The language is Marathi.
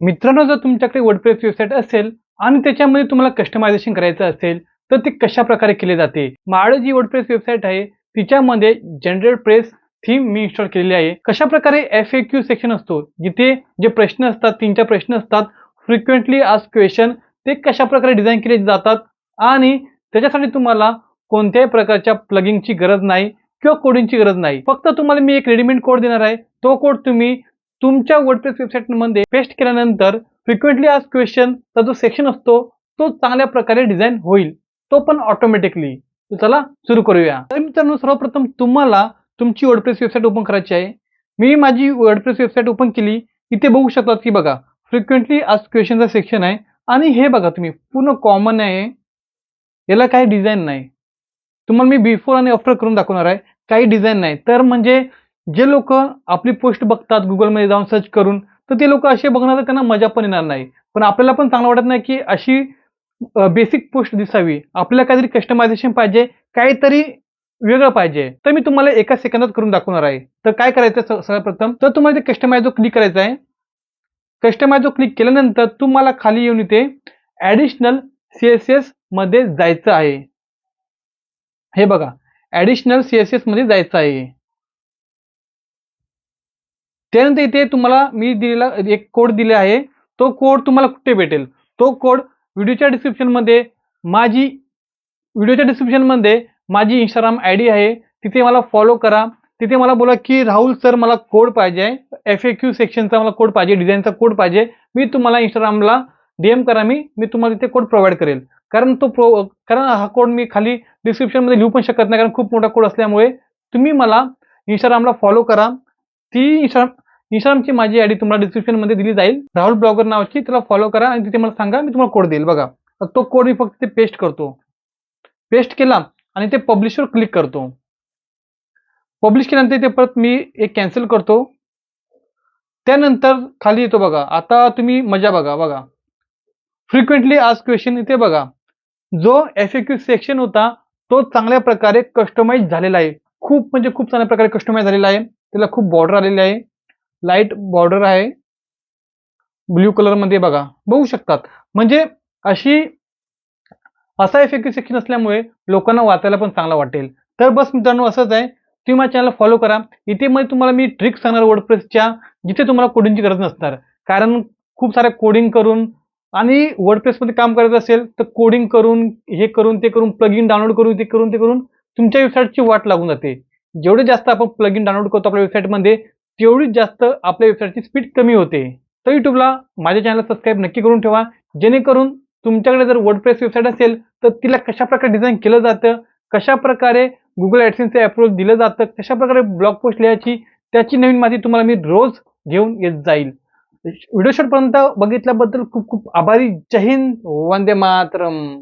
मित्रांनो जर तुमच्याकडे वर्डप्रेस वेबसाईट असेल आणि त्याच्यामध्ये तुम्हाला कस्टमायझेशन करायचं असेल तर ते कशा प्रकारे केले जाते? माझं जी वर्डप्रेस वेबसाईट आहे तिच्यामध्ये जनरेट प्रेस थीम मी इन्स्टॉल केलेली आहे. कशा प्रकारे एफ ए क्यू सेक्शन असतो? जिथे जे प्रश्न असतात तीन चार प्रश्न असतात फ्रिक्वेंटली आज क्वेश्चन ते कशा प्रकारे डिझाईन केले जातात? आणि त्याच्यासाठी तुम्हाला कोणत्याही प्रकारच्या प्लगिंगची गरज नाही किंवा कोडिंगची गरज नाही. फक्त तुम्हाला मी एक रेडीमेड कोड देणार आहे. तो कोड तुम्ही तुमच्या वर्डप्रेस वेबसाईटमध्ये पेस्ट केल्यानंतर फ्रिक्वेंटली आज क्वेश्चनचा जो सेक्शन असतो तो चांगल्या प्रकारे डिझाईन होईल. तो पण ऑटोमॅटिकली चला सुरू करूया. तर मित्रांनो सर्वप्रथम तुम्हाला तुमची वर्डप्रेस वेबसाईट ओपन करायची आहे. मी माझी वर्डप्रेस वेबसाईट ओपन केली. इथे बघू शकतात की बघा फ्रिक्वेंटली आज क्वेश्चनचा सेक्शन आहे. आणि हे बघा तुम्ही पूर्ण कॉमन आहे. याला काही डिझाईन नाही. तुम्हाला मी बिफोर आणि आफ्टर करून दाखवणार आहे. काही डिझाईन नाही. तर म्हणजे जे लोक आपली पोस्ट बघतात गुगलमध्ये जाऊन सर्च करून तर ते लोक असे बघणार तर त्यांना मजा पण येणार नाही. पण आपल्याला पण चांगलं वाटत नाही की अशी बेसिक पोस्ट दिसावी. आपल्याला काहीतरी कस्टमायझेशन पाहिजे काहीतरी वेगळं पाहिजे. तर मी तुम्हाला एका सेकंदात करून दाखवणार आहे. तर काय करायचं सर्वप्रथम? सगळ्यात प्रथम तर तुम्हाला ते कस्टमायझो क्लिक करायचं आहे कस्टमायझो क्लिक केल्यानंतर तुम्हाला खाली येऊन इथे ऍडिशनल सी एस एसमध्ये जायचं आहे. हे बघा. ऍडिशनल सी एस एसमध्ये जायचं आहे. त्यानंतर इथे तुम्हाला मी दिलेला एक कोड दिले आहे. तो कोड तुम्हाला कुठे भेटेल? तो कोड व्हिडिओच्या डिस्क्रिप्शनमध्ये माझी व्हिडिओच्या डिस्क्रिप्शनमध्ये माझी इंस्टाग्राम आय डी आहे. तिथे मला फॉलो करा. तिथे मला बोला की राहुल सर मला कोड पाहिजे. एफ ए क्यू सेक्शनचा मला कोड पाहिजे. डिझाईनचा कोड पाहिजे. मी तुम्हाला इंस्टाग्रामला डीएम करा. मी मी तुम्हाला तिथे कोड प्रोव्हाइड करेल. कारण तो प्रो कारण हा कोड मी खाली डिस्क्रिप्शनमध्ये लिहू पण शकत नाही. कारण खूप मोठा कोड असल्यामुळे तुम्ही मला इंस्टाग्रामला फॉलो करा. ती इंस्टाग्राम इंस्टाग्रामची माझी आयडी तुम्हाला डिस्क्रिप्शनमध्ये दिली जाईल. राहुल ब्लॉगर नावाची त्याला फॉलो करा आणि तिथे मला सांगा मी तुम्हाला कोड देईल. बघा तो कोड मी फक्त ते पेस्ट करतो. पेस्ट केला आणि ते पब्लिशवर क्लिक करतो. पब्लिश केल्यानंतर ते परत मी एक कॅन्सल करतो. त्यानंतर खाली येतो बघा. आता तुम्ही मजा बघा बघा. फ्रिक्वेंटली आज क्वेश्चन इथे बघा. जो एफ क्यू सेक्शन होता तो चांगल्या प्रकारे कस्टमाइज झालेला आहे. खूप म्हणजे खूप चांगल्या प्रकारे कस्टमाइज झालेला आहे. त्याला खूप बॉर्डर आलेली आहे. लाइट बॉर्डर आहे. ब्ल्यू कलरमध्ये बघा. बघू शकतात. म्हणजे अशी असा एफ सेक्शन असल्यामुळे लोकांना वाचायला पण चांगला वाटेल. तर बस मित्रांनो असंच आहे. तुम्ही माझ्या चॅनल फॉलो करा. इथे मध्ये तुम्हाला मी ट्रिक सांगणार वर्डप्रेसच्या जिथे तुम्हाला कोडिंगची गरज नसणार. कारण खूप साऱ्या कोडिंग करून आणि वर्डप्रेसमध्ये काम करायचं असेल तर कोडिंग करून हे करून ते करून प्लगिन डाउनलोड करून ते करून ते करून तुमच्या वेबसाईटची वाट लागून जाते. जेवढे जास्त आपण प्लगइन डाउनलोड करतो आपल्या वेबसाईटमध्ये तेवढीच जास्त आपल्या वेबसाईटची स्पीड कमी होते. तर युट्यूबला माझ्या चॅनल सबस्क्राईब नक्की करून ठेवा. जेणेकरून तुमच्याकडे जर वर्डप्रेस वेबसाईट असेल तर तिला कशा प्रकारे डिझाईन केलं जातं कशा प्रकारे गुगल ॲडसेन्सचं अप्रोच दिलं जातं कशाप्रकारे ब्लॉग पोस्ट लिहायची त्याची नवीन माहिती तुम्हाला मी रोज घेऊन येत जाईल. व्हिडिओ शॉटपर्यंत बघितल्याबद्दल खूप खूप आभारी. जय हिंद. वंदे मातरम.